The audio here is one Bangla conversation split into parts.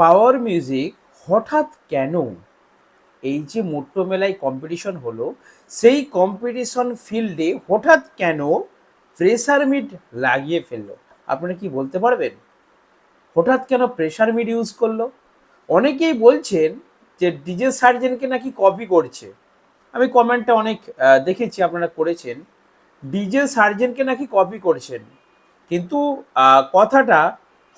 পাওয়ার মিউজিক হঠাৎ কেন এই যে মোট্টো মেলায় কম্পিটিশন হলো, সেই কম্পিটিশন ফিল্ডে হঠাৎ কেন প্রেসার মিট লাগিয়ে ফেলল? আপনারা কি বলতে পারবেন? হঠাৎ কেন প্রেসার মিট ইউজ করল? অনেকেই বলছেন যে ডিজে সার্জেনকে নাকি কপি করছে। আমি কমেন্টটা অনেক দেখেছি, আপনারা করেছেন। ডিজে সার্জেনকে নাকি কপি করছেন। কিন্তু কথাটা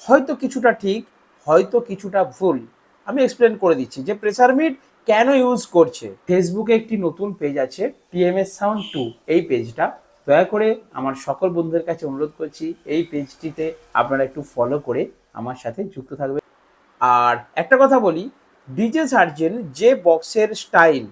হয়তো কিছুটা ঠিক হয়তো কিছুটা ভুল। আমি এক্সপ্লেন করে দিচ্ছি যে প্রেসার মিট কেন ইউজ করছে। ফেসবুকে একটি নতুন পেজ আছে টিএমএস সাউন্ড টু এই পেজটা দয়া করে আমার সকল বন্ধুদের কাছে অনুরোধ করছি, এই পেজটিতে আপনারা একটু ফলো করে আমার সাথে যুক্ত থাকবেন। আর একটা কথা বলি ডিজে সার্জেন যে বক্সের স্টাইল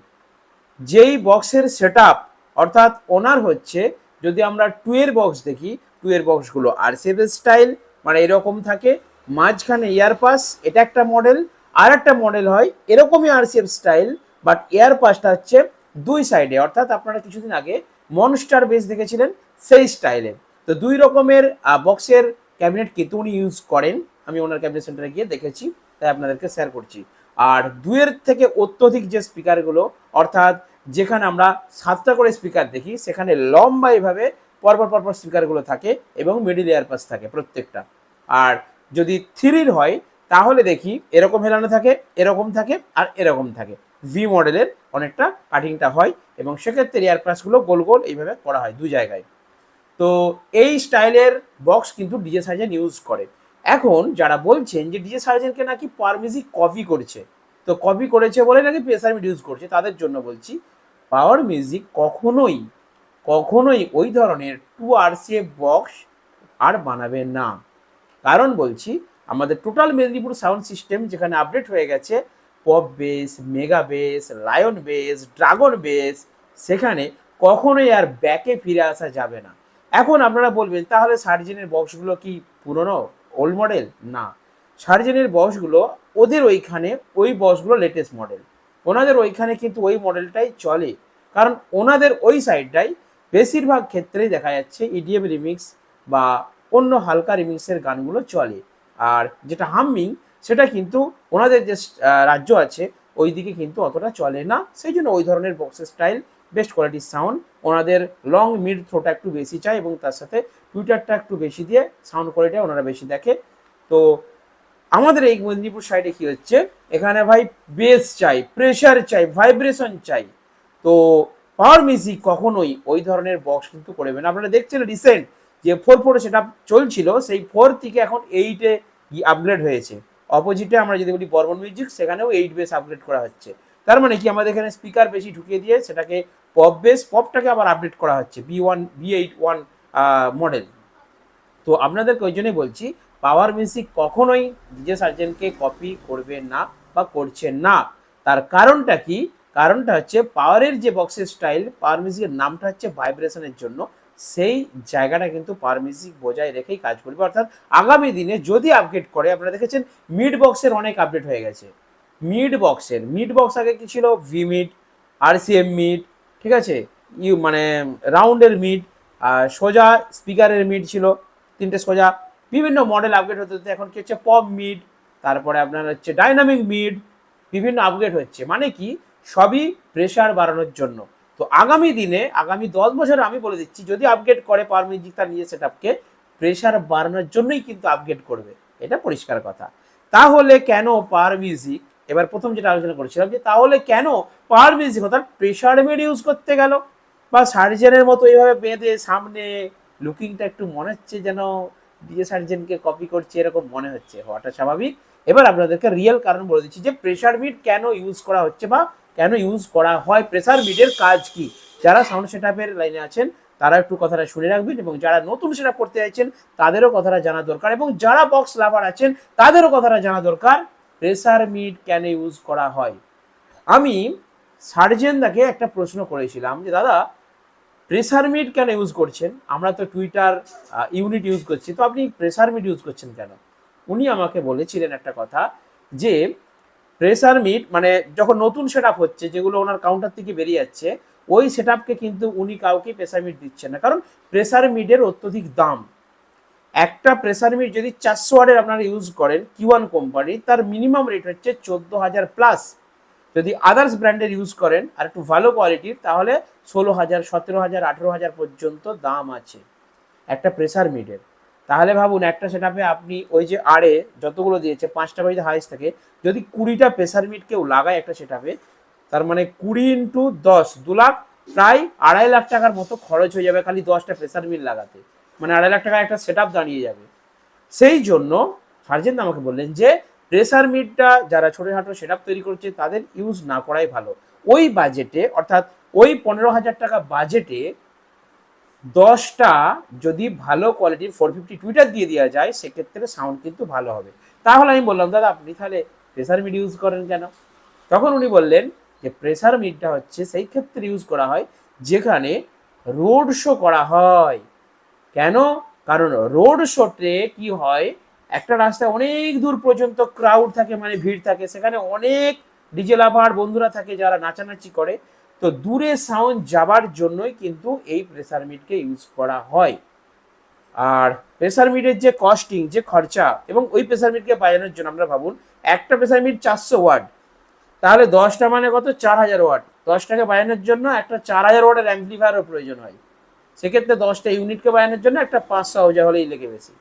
যেই বক্সের সেট আপ অর্থাৎ ওনার হচ্ছে, যদি আমরা টু এর বক্স দেখি টু এর বক্সগুলো আর স্টাইল মানে এরকম থাকে মাঝখানে ইয়ারপাস এটা একটা মডেল আর একটা মডেল হয় এরকমই আরসিএফ স্টাইল বাট এয়ারপাসটা হচ্ছে দুই সাইডে অর্থাৎ আপনারা কিছুদিন আগে মনস্টার বেস দেখেছিলেন, সেই স্টাইলে তো দুই রকমের বক্সের ক্যাবিনেট কিন্তু উনি ইউজ করেন। আমি ওনার ক্যাবিনেট সেন্টারে গিয়ে দেখেছি, তাই আপনাদেরকে শেয়ার করছি। আর দুয়ের থেকে অত্যধিক যে স্পিকারগুলো অর্থাৎ যেখানে আমরা সাতটা করে স্পিকার দেখি, সেখানে লম্বা এভাবে পরপর পরপর স্পিকারগুলো থাকে এবং মিডিল এয়ারপাস থাকে প্রত্যেকটা। আর যদি থ্রির হয়, তাহলে দেখি এরকম হেলানো থাকে, এরকম থাকে আর এরকম থাকে। ভি মডেলের অনেকটা কাটিংটা হয় এবং সেক্ষেত্রে এয়ারপাসগুলো গোল গোল এইভাবে করা হয় দু জায়গায়। তো এই স্টাইলের বক্স কিন্তু ডিজে সার্জেন ইউজ করে। এখন যারা বলছেন যে ডিজে সার্জেনকে নাকি পার মিউজিক কপি করছে, তো কপি করেছে বলে নাকি প্রেসার ইউজ করছে, তাদের জন্য বলছি পাওয়ার মিউজিক কখনোই কখনোই ওই ধরনের টু আর আরসিএফ বক্স আর বানাবে না। কারণ বলছি, আমাদের টোটাল মেদিনীপুর সাউন্ড সিস্টেম যেখানে আপডেট হয়ে গেছে pop bass mega bass lion bass dragon bass সেখানে কখনোই আর ব্যাকে ফিরে আসা যাবে না। এখন আপনারা বলবেন, তাহলে সার্জেনের বক্সগুলো কি পুরনো ওল্ড মডেল না। সার্জেনের বক্সগুলো ওদের ওইখানে, ওই বক্সগুলো লেটেস্ট মডেল ওনাদের ওইখানে কিন্তু ওই মডেলটাই চলে। কারণ ওনাদের ওই সাইডটাই বেশিরভাগ ক্ষেত্রেই দেখা যাচ্ছে ইডিএম রিমিক্স বা অন্য হালকা রিমিক্সের গানগুলো চলে। আর যেটা হামিং সেটা কিন্তু ওনাদের যে রাজ্য আছে ওই দিকে কিন্তু অতটা চলে না। সেই জন্য ওই ধরনের বক্সের স্টাইল বেস্ট কোয়ালিটির সাউন্ড ওনাদের লং মিড থ্রোটা একটু বেশি চাই এবং তার সাথে টুইটারটা একটু বেশি দিয়ে সাউন্ড কোয়ালিটি ওনারা বেশি দেখে। তো আমাদের এই মেদিনীপুর সাইডে কি হচ্ছে? এখানে ভাই বেস চাই প্রেশার চাই ভাইব্রেশন চাই। তো পাওয়ার মিউজিক কখনোই ওই ধরনের বক্স কিন্তু করবে না। আপনারা দেখছেন রিসেন্ট যে ফোর ফোর সেটা চলছিল, সেই ফোর থেকে এখন এইটে আপগ্রেড হয়েছে। অপোজিটে আমরা যদি বলি বর্মন মিউজিক সেখানেও এইট বেস আপগ্রেড করা হচ্ছে। তার মানে কি? আমাদের এখানে স্পিকার বেশি ঢুকিয়ে দিয়ে সেটাকে পপ বেস পপটাকে আবার আপডেট করা হচ্ছে B one B eight one model তো আপনাদেরকে ওই জন্যই বলছি পাওয়ার মিউজিক কখনোই ডিজে সার্জেনকে কপি করবে না বা করছে না। তার কারণটা কি? কারণটা হচ্ছে পাওয়ারের যে বক্সের স্টাইল পাওয়ার মিউজিকের নামটা হচ্ছে ভাইব্রেশনের জন্য। সেই জায়গাটা কিন্তু পাওয়ার মিউজিক বজায় রেখেই কাজ করবে। অর্থাৎ আগামী দিনে যদি আপডেট করে, আপনারা দেখেছেন মিড বক্সের অনেক আপডেট হয়ে গেছে। মিড বক্সের মিড বক্স আগে কি ছিল? ভি মিড আর সি এম মিড ঠিক আছে? ইউ মানে রাউন্ডের মিড আর সোজা স্পিকারের মিড ছিল, তিনটে সোজা। বিভিন্ন মডেল আপগ্রেড হতে হতে এখন কি হচ্ছে? পপ মিড তারপরে আপনার হচ্ছে ডাইনামিক মিড বিভিন্ন আপগ্রেড হচ্ছে। মানে কি? সবই প্রেশার বাড়ানোর জন্য। তো আগামী দিনে, আগামী দশ বছরে আমি বলে দিচ্ছি, যদি আপগ্রেড করে পাওয়ার মিউজিক তার নিজের সেট আপকে প্রেশার বাড়ানোর জন্যই কিন্তু আপগ্রেড করবে। এটা পরিষ্কার কথা। তাহলে কেন পাওয়ার মিউজিক এবার প্রথম যেটা আলোচনা করেছিলাম যে তাহলে কেন পাওয়ার মিউজিক অর্থাৎ প্রেশার মিড ইউজ করতে গেল? বা সার্জেনের মতো এইভাবে বেঁধে সামনে লুকিংটা একটু মনে হচ্ছে যেন ডিজে সার্জেনকে কপি করছে, এরকম মনে হচ্ছে। হওয়াটা স্বাভাবিক। এবার আপনাদেরকে রিয়েল কারণ বলে দিচ্ছি যে প্রেশার মিট কেন ইউজ করা হচ্ছে বা কেন ইউজ করা হয়? প্রেসার মিটের কাজ কি? যারা সাউন্ড সেট লাইনে আছেন, তারা একটু কথাটা শুনে রাখবেন এবং যারা নতুন সেট করতে চাইছেন, তাদেরও কথাটা জানা দরকার এবং যারা বক্স লাভার আছেন, তাদেরও কথাটা জানা দরকার প্রেশার মিট কেন ইউজ করা হয়? আমি সার্জেনদাকে একটা প্রশ্ন করেছিলাম যে, দাদা প্রেসার মিড কেন ইউজ করছেন? আমরা তো টুইটার ইউনিট ইউজ করছি, তো আপনি প্রেসার মিড ইউজ করছেন কেন? উনি আমাকে বলেছিলেন একটা কথা যে প্রেসার মিট মানে যখন নতুন সেট হচ্ছে, যেগুলো ওনার কাউন্টার থেকে বেরিয়ে যাচ্ছে, ওই সেট কিন্তু উনি কাউকে প্রেসার মিট দিচ্ছেন না। কারণ প্রেসার মিটের অত্যধিক দাম। একটা প্রেসার মিট যদি চারশো ওয়ার্ডের আপনারা ইউজ করেন কিওয়ান কোম্পানি তার মিনিমাম রেট হচ্ছে চোদ্দ হাজার প্লাস যদি আদার্স ব্র্যান্ডের ইউজ করেন, আর একটু ভালো কোয়ালিটির তাহলে ষোলো হাজার, সতেরো হাজার, আঠেরো হাজার পর্যন্ত দাম আছে। একটা প্রেসার মিটের তাহলে ভাবুন, একটা সেটাপে আপনি ওই যে আড়ে যতগুলো দিয়েছে, পাঁচটা যদি হাইস থাকে, যদি কুড়িটা প্রেসার মিট কেউ লাগায় একটা সেটাপে তার মানে কুড়ি ইন্টু দশ, দু লাখ, প্রায় আড়াই লাখ টাকার মতো খরচ হয়ে যাবে খালি দশটা প্রেসার মিট লাগাতে। মানে আড়াই লাখ টাকা একটা সেট দাঁড়িয়ে যাবে। সেই জন্য সার্জেন আমাকে বললেন যে প্রেসার মিটটা যারা ছোটোখাটো সেট তৈরি করছে, তাদের ইউজ না করাই ভালো। ওই বাজেটে অর্থাৎ ওই পনেরো হাজার টাকা বাজেটে দশটা যদি ভালো কোয়ালিটির ফোর ফিফটি টুইটার দিয়ে দেওয়া যায়, সেক্ষেত্রে সাউন্ড কিন্তু ভালো হবে। তাহলে আমি বললাম, দাদা, আপনি তাহলে প্রেসার মিড ইউজ করেন কেন? তখন উনি বললেন যে প্রেসার মিডটা হচ্ছে সেই ক্ষেত্রে ইউজ করা হয় যেখানে রোড শো করা হয়। কেন? কারণ রোড শোতে কি হয়, একটা রাস্তায় অনেক দূর পর্যন্ত ক্রাউড থাকে মানে ভিড় থাকে, সেখানে অনেক ডিজে লাভার বন্ধুরা থাকে যারা নাচানাচি করে। তো দূরে সাউন্ড যাবার জন্যই কিন্তু এই প্রেসার মিটকে ইউজ করা হয়। আর প্রেসার মিটের যে কস্টিং যে খরচা এবং ওই প্রেসার মিটকে বাজানোর জন্য আমরা ভাবুন, একটা প্রেসার মিট চারশো ওয়াট তাহলে দশটা মানে কত? চার হাজার ওয়াট দশটাকে বাজানোর জন্য একটা চার হাজার ওয়াটের অ্যাম্পলিফায়ারও প্রয়োজন হয়। সেক্ষেত্রে দশটা ইউনিটকে বাজানোর জন্য একটা পাঁচশো আউজা হলেই লেগে বেশি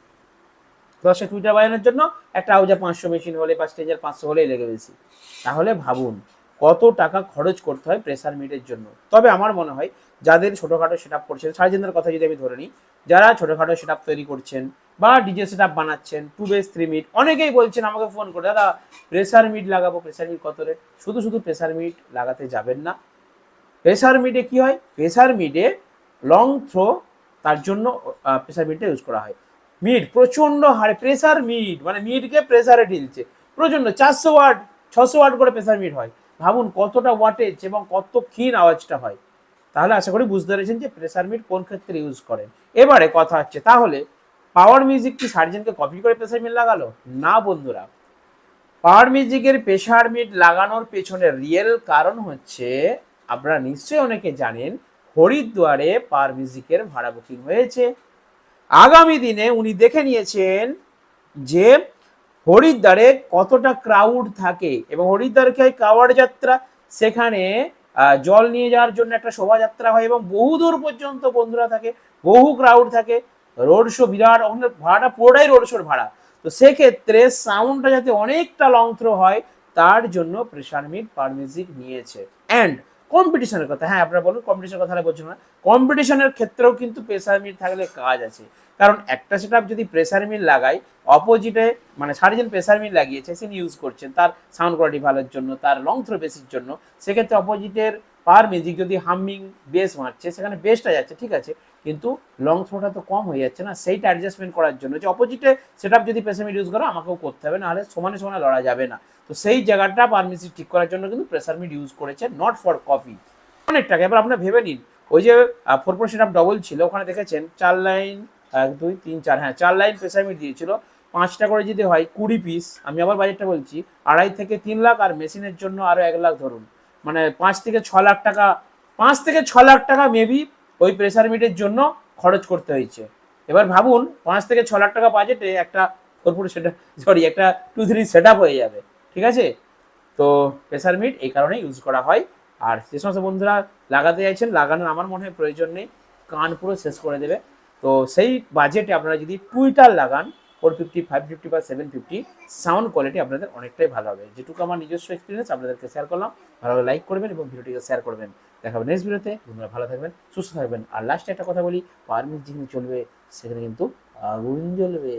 দশটা টুইটার বাজানোর জন্য একটা আউজা পাঁচশো মেশিন হলে বা স্টেজের পাঁচশো হলেই লেগে বেশি তাহলে ভাবুন কত টাকা খরচ করতে হয় প্রেসার মিটের জন্য। তবে আমার মনে হয় যাদের ছোটোখাটো সেট আপ করছেন, সার্জেনদের কথা যদি আমি ধরে নিই, যারা ছোটোখাটো সেট আপ তৈরি করছেন বা ডিজে সেট আপ বানাচ্ছেন টু বেস থ্রি মিট অনেকেই বলছেন, আমাকে ফোন করে, দাদা প্রেসার মিট লাগাবো প্রেসার মিট কত রেট শুধু শুধু প্রেসার মিট লাগাতে যাবেন না। প্রেসার মিটে কি হয়? প্রেসার মিটে লং থ্রো তার জন্য প্রেসার মিটটা ইউজ করা হয়। মিট প্রচণ্ড হারে প্রেসার মিট মানে মিটকে প্রেসারে ঢিলছে। প্রচণ্ড, চারশো ওয়াট ছশো ওয়াট করে প্রেসার মিট হয়। ভাবুন কতটা ওয়াটেজ এবং কত ক্ষীণ আওয়াজটা হয়। তাহলে আশা করি বুঝতে পেরেছেন যে প্রেসার মিট কোন ক্ষেত্রে ইউজ করেন। এবারে কথা হচ্ছে, তাহলে পাওয়ার মিউজিক কি সার্জেনকে কপি করে প্রেসার মিট লাগালো? না বন্ধুরা। পাওয়ার মিউজিকের প্রেসার মিট লাগানোর পেছনে রিয়েল কারণ হচ্ছে, আপনারা নিশ্চয়ই অনেকে জানেন, হরিদ্বারে পাওয়ার মিউজিকের ভাড়া বুকিং হয়েছে। আগামী দিনে উনি দেখে নিয়েছেন যে হরিদ্বারে কতটা ক্রাউড থাকে এবং হরিদ্বারকে হয় কাওয়াড় যাত্রা? সেখানে জল নিয়ে যাওয়ার জন্য একটা শোভাযাত্রা হয় এবং বহু দূর পর্যন্ত বন্ধুরা থাকে, বহু ক্রাউড থাকে। রোড শো বিরাট ভাড়াটা পুরোটাই রোড শোর ভাড়া। তো সেক্ষেত্রে সাউন্ডটা যাতে অনেকটা লং থ্রো হয়, তার জন্য প্রেশার মিট পার মিউজিক নিয়েছে। অ্যান্ড কম্পিটিশনের কথা হ্যাঁ আপনারা বলুন কম্পিটিশনের কথা বলছেন না। কম্পিটিশনের ক্ষেত্রেও কিন্তু প্রেসার মিল থাকলে কাজ আছে। কারণ একটা সেট যদি প্রেসার মিল লাগায় অপোজিটে মানে সারিজন প্রেসার মিল লাগিয়েছে, তিনি ইউজ করছেন, তার সাউন্ড কোয়ালিটি ভালোর জন্য, তার লং থ্রো বেসির জন্য, সেক্ষেত্রে অপোজিটের পার মিউজিক যদি হামিং বেস মারছে সেখানে বেসটা যাচ্ছে, ঠিক আছে, কিন্তু লং থ্রোটা তো কম হয়ে যাচ্ছে না, সেইটা অ্যাডজাস্টমেন্ট করার জন্য। যে অপোজিটে সেট যদি প্রেসার মিট ইউজ করো, আমাকেও করতে হবে, নাহলে সমানে সমানে লড়া যাবে না। তো সেই জায়গাটা পার মিউজিক ঠিক করার জন্য কিন্তু প্রেসার মিট ইউজ করেছে নট ফর কপি অনেক টাকা, এবার আপনারা ভেবে নিন। ওই যে four four set up double ছিল, ওখানে দেখেছেন, চার লাইন এক, দুই, তিন, চার হ্যাঁ চার লাইন প্রেসার মিট দিয়েছিল। পাঁচটা করে যদি হয় কুড়ি পিস আমি আবার বাজেটটা বলছি, আড়াই থেকে তিন লাখ আর মেশিনের জন্য আরও এক লাখ ধরুন। মানে পাঁচ থেকে ছ লাখ টাকা, পাঁচ থেকে ছ লাখ টাকা মেবি ওই প্রেসার মিটের জন্য খরচ করতে হয়েছে। এবার ভাবুন, পাঁচ থেকে ছ লাখ টাকা বাজেটে একটা ফোর সেট সরি একটা টু থ্রি সেট হয়ে যাবে, ঠিক আছে? তো প্রেসার মিট এই কারণে ইউজ করা হয়। আর যে সমস্ত বন্ধুরা লাগাতে চাইছেন, লাগানোর আমার মনে হয় প্রয়োজন নেই, কান পুরো শেষ করে দেবে। তো সেই বাজেটে আপনারা যদি টুইটার লাগান ফোর ফিফটি ফাইভ ফিফটি বা সেভেন ফিফটি সাউন্ড কোয়ালিটি আপনাদের অনেকটাই ভালো হবে। যেটুকু আমার নিজস্ব এক্সপিরিয়েন্স আপনাদেরকে শেয়ার করলাম। ভালো লাইক করবেন এবং ভিডিওটিকে শেয়ার করবেন। দেখাবেন নেক্সট ভিডিওতে। বন্ধুরা ভালো থাকবেন, সুস্থ থাকবেন। আর লাস্টে একটা কথা বলি পারমিট যেখানে চলবে, সেখানে কিন্তু আগুন জ্বলবে